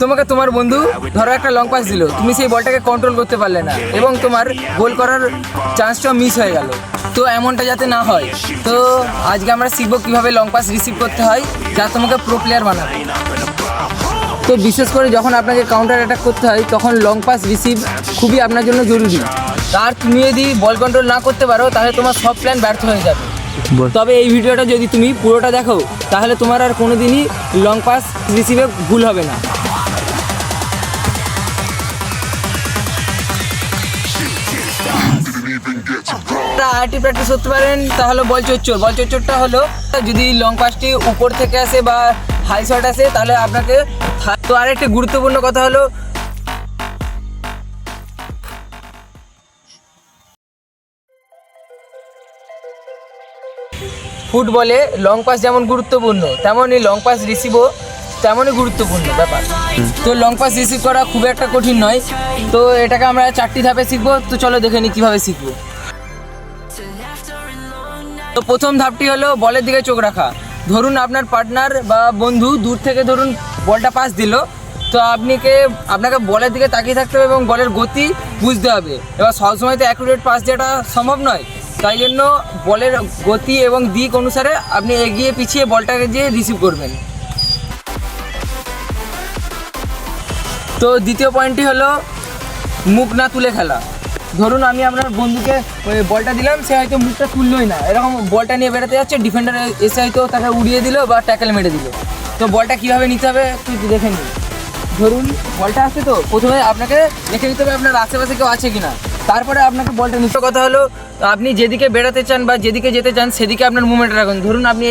তোমাকে তোমার বন্ধু ধরো একটা লং পাস দিল, তুমি সেই বলটাকে কন্ট্রোল করতে পারলে না, এবং তোমার গোল করার চান্সটা মিস হয়ে গেল। তো এমনটা যাতে না হয়, তো আজকে আমরা শিখব কীভাবে লং পাস রিসিভ করতে হয়, যা তোমাকে প্রো প্লেয়ার বানাবে। তো বিশেষ করে যখন আপনাকে কাউন্টার অ্যাটাক করতে হয়, তখন লং পাস রিসিভ খুবই আপনার জন্য জরুরি। আর তুমি যদি বল কন্ট্রোল না করতে পারো, তাহলে তোমার সব প্ল্যান ব্যর্থ হয়ে যাবে। তবে এই ভিডিওটা যদি তুমি পুরোটা দেখো, তাহলে তোমার আর কোনো দিনই লং পাস রিসিভে ভুল হবে না। আইটি প্র্যাকটিস করতে পারেন, তাহলে বল চোর বল চোরটা হলো, যদি লং পাসটি উপর থেকে আসে বা হাই শট আসে, তাহলে আপনাকে তো আরেকটি গুরুত্বপূর্ণ কথা হলো ফুটবলে লং পাস যেমন গুরুত্বপূর্ণ তেমনই লং পাস রিসিভও তেমনই গুরুত্বপূর্ণ ব্যাপার। তো লং পাস রিসিভ করা খুব একটা কঠিন নয়। তো এটাকে আমরা চারটি ধাপে শিখব তো চলো দেখে নিই কীভাবে শিখব। তো প্রথম ধাপটি হলো বলের দিকে চোখ রাখা। ধরুন আপনার পার্টনার বা বন্ধু দূর থেকে ধরুন বলটা পাস দিল তো আপনাকে আপনাকে বলের দিকে তাকিয়ে থাকতে হবে এবং বলের গতি বুঝতে হবে। এবার সবসময় তো অ্যাকুরেট পাস দেওয়াটা সম্ভব নয়। তাই জন্য বলের গতি এবং দিক অনুসারে আপনি এগিয়ে পিছিয়ে বলটাকে দিয়ে রিসিভ করবেন। তো দ্বিতীয় পয়েন্টটি হলো মুখ না তুলে খেলা। ধরুন আমি আপনার বন্ধুকে ওই বলটা দিলাম, সে হয়তো মুখটা তুললোই না। এরকম বলটা নিয়ে বেড়াতে যাচ্ছে ডিফেন্ডার এসে হয়তো তাকে উড়িয়ে দিল বা ট্যাকেল মেরে দিল। তো বলটা কীভাবে নিতে হবে একটু দেখে নিন। ধরুন বলটা আসছে তো, প্রথমে আপনাকে দেখে নিতে হবে আপনার আশেপাশে কেউ আছে কিনা। তারপরে আপনাকে বলটা নিতে কথা হলো, আপনি যেদিকে বেড়াতে চান বা যেদিকে যেতে চান, সেদিকে আপনার মুভমেন্ট রাখুন। ধরুন আপনি,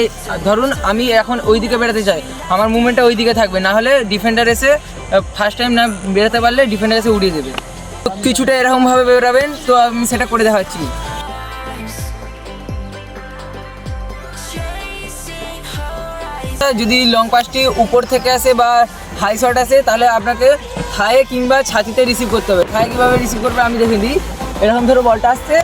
ধরুন আমি এখন ওই দিকে বেড়াতে চাই, আমার মুভমেন্টটা ওই দিকে থাকবে। না হলে ডিফেন্ডার এসে ফার্স্ট টাইম না বেরোতে পারলে ডিফেন্ডার এসে উড়িয়ে দেবে। কিছুটা এরকমভাবে বেরোবেন, তো আমি সেটা করে দেখাচ্ছি। যদি লং পাসটি উপর থেকে আসে বা হাই শট আসে তাহলে আপনাকে থায়ে কিংবা ছাতিতে রিসিভ করতে হবে। থায়ে কীভাবে রিসিভ করবে আমি দেখে দিই এরকম ধরো বলটা আসছে,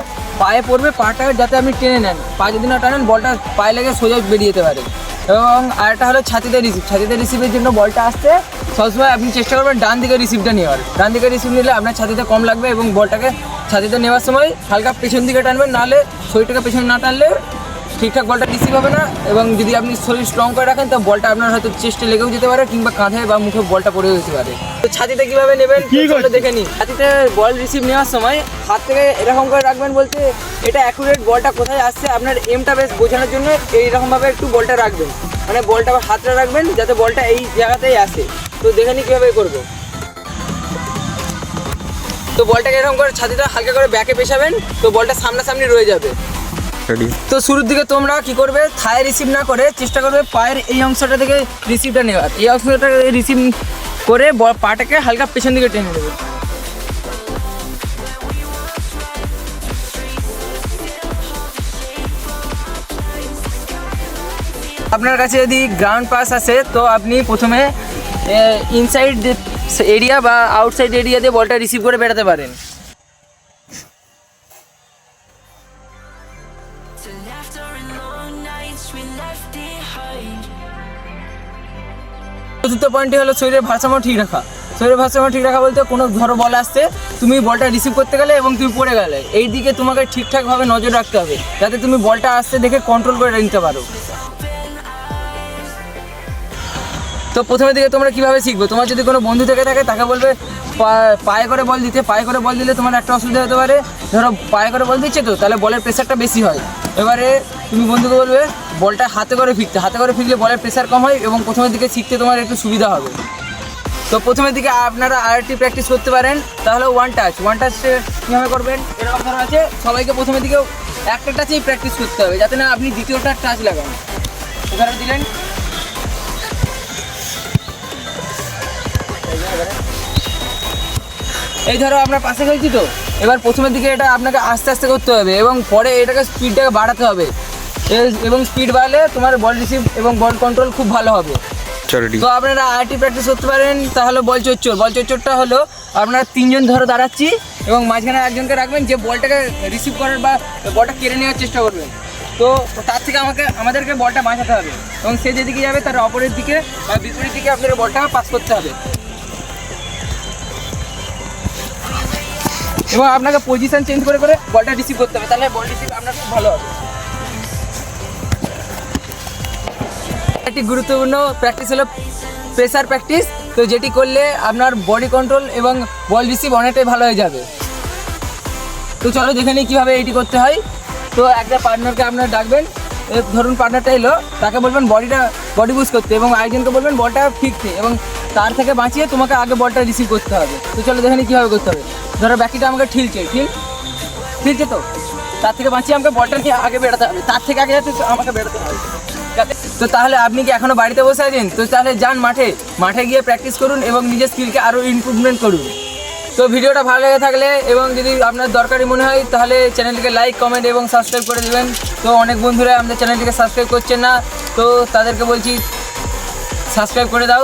পায়ে পড়বে পাটা যাতে আপনি টেনে নেন। পা যদি না টানেন, বলটা পায়ে লেগে সোজা বেরিয়ে যেতে পারে। এবং আরেকটা হলো ছাতিতে রিসিভ ছাতিতে রিসিভের জন্য বলটা আসছে, সবসময় আপনি চেষ্টা করবেন ডান দিকে রিসিভটা নেওয়ার। ডান দিকে রিসিভ নিলে আপনার ছাতিতে কম লাগবে এবং বলটাকে ছাতিতে নেওয়ার সময় হালকা পেছন দিকে টানবেন, নাহলে শরীরটাকে পেছনে না টানলে ঠিকঠাক বলটা রিসিভ হবে না এবং যদি আপনি শরীর স্ট্রং করে রাখেন তো বলটা আপনার হয়তো চেস্টে লেগেও যেতে পারে কিংবা কাঁধে বা মুখে বলটা পড়েও যেতে পারে। তো ছাতিতে কীভাবে নেবেন? দেখে নিন ছাতিতে বল রিসিভ নেওয়ার সময় হাত থেকে এরকম করে রাখবেন বলতে এটা অ্যাকুরেট বলটা কোথায় আসছে আপনার এমটা বেশ বোঝানোর জন্য এইরকমভাবে একটু বলটা রাখবেন। মানে বলটা আবার হাতটা রাখবেন যাতে বলটা এই জায়গাতেই আসে। তো দেখে নিই কীভাবে করব। তো বলটাকে এরকম করে ছাতিটা হালকা করে ব্যাকে পেশাবেন তো বলটা সামনাসামনি রয়ে যাবে। তো শুরুর দিকে তোমরা কি করবে? থায় রিসিভ না করে চেষ্টা করবে পায়ের এই অংশটা থেকে রিসিভটা নেওয়ার। এই অংশটা রিসিভ করে পাটাকে হালকা পেছন দিকে টেনে নেবে। আপনার কাছে যদি গ্রাউন্ড পাস আসে, তো আপনি প্রথমে ইনসাইড এরিয়া বা আউটসাইড এরিয়া দিয়ে বলটা রিসিভ করে বেড়াতে পারেন। চতুর্থ পয়েন্টটি হলো শরীরের ভারসাম্য ঠিক রাখা। শরীরের ভারসাম্য ঠিক রাখা বলতে কোনো ধরো বল আসছে, তুমি বলটা রিসিভ করতে গেলে এবং তুমি পড়ে গেলে। এই দিকে তোমাকে ঠিকঠাকভাবে নজর রাখতে হবে, যাতে তুমি বলটা আসতে দেখে কন্ট্রোল করে নিতে পারো। তো প্রথমের দিকে তোমরা কীভাবে শিখবে? তোমার যদি কোনো বন্ধু থেকে থাকে, তাকে বলবে পায়ে করে বল দিতে। পায়ে করে বল দিলে তোমার একটা অসুবিধা হতে পারে। ধরো, পায়ে করে বল দিচ্ছে তো, তাহলে বলের প্রেশারটা বেশি হয়। এবারে তুমি বন্ধুকে বলবে, বলটা হাতে করে ফিরতে। হাতে করে ফিরলে বলের প্রেশার কম হয় এবং প্রথমের দিকে শিখতে তোমার একটু সুবিধা হবে। তো প্রথমের দিকে আপনারা আরেকটি প্র্যাকটিস করতে পারেন। তাহলে ওয়ান টাচ ওয়ান টাচ কীভাবে করবেন? এরকম ধরো আছে, সবাইকে প্রথমের দিকে একটা টাচেই প্র্যাকটিস করতে হবে, যাতে না আপনি দ্বিতীয়টা টাচ লাগান। এবারে দিলেন। এই ধরো আপনার পাশে খেলছি তো। এবার প্রথমের দিকে এটা আপনাকে আস্তে আস্তে করতে হবে এবং পরে এটাকে স্পিডটাকে বাড়াতে হবে। এবং স্পিড বাড়ালে তোমার বল রিসিভ এবং বল কন্ট্রোল খুব ভালো হবে। তো আপনারা আরটি প্র্যাকটিস করতে পারেন তাহলে বল চোর বল চোরটা হলো আপনারা তিনজন ধরো দাঁড়াচ্ছি এবং মাঝখানে একজনকে রাখবেন যে বলটাকে রিসিভ করার বা বলটা কেড়ে নেওয়ার চেষ্টা করবেন তো তার থেকে আমাকে আমাদেরকে বলটা বাঁচাতে হবে। এবং সে যেদিকে যাবে তার অপরের দিকে বা বিপরীত দিকে আপনাদের বলটা পাস করতে হবে। এবং আপনাকে পজিশন চেঞ্জ করে করে বলটা রিসিভ করতে হবে, তাহলে বল রিসিভ আপনার খুব ভালো হবে। একটি গুরুত্বপূর্ণ প্র্যাকটিস হলো প্রেসার প্র্যাকটিস তো যেটি করলে আপনার বডি কন্ট্রোল এবং বল রিসিভ অনেকটাই ভালো হয়ে যাবে। তো চলো দেখে নিই কীভাবে এটি করতে হয়। তো একটা পার্টনারকে আপনার ডাকবেন ধরুন পার্টনারটা এলো, তাকে বলবেন বডিটা বডি বুস্ট করতে এবং আরেকজনকে বলবেন বলটা ফিকতে এবং তার থেকে বাঁচিয়ে তোমাকে আগে বলটা রিসিভ করতে হবে। তো চলো দেখে কীভাবে করতে হবে। ধরো ব্যাকিটা আমাকে ঠিলছে ঠিক ঠিলছে তো? তার থেকে বাঁচিয়ে আমাকে বলটা নিয়ে আগে বেরোতে হবে। তার থেকে আগে যাতে আমাকে বেরোতে হবে তো তাহলে আপনি কি এখনও বাড়িতে বসে আছেন? তো তাহলে যান মাঠে। মাঠে গিয়ে প্র্যাকটিস করুন এবং নিজের স্কিলকে আরও ইমপ্রুভমেন্ট করুন। তো ভিডিওটা ভালো লেগে থাকলে এবং যদি আপনার দরকারি মনে হয়, তাহলে চ্যানেলটিকে লাইক কমেন্ট এবং সাবস্ক্রাইব করে দেবেন। তো অনেক বন্ধুরা আমাদের চ্যানেলটিকে সাবস্ক্রাইব করছেন না, তো তাদেরকে বলছি সাবস্ক্রাইব করে দাও।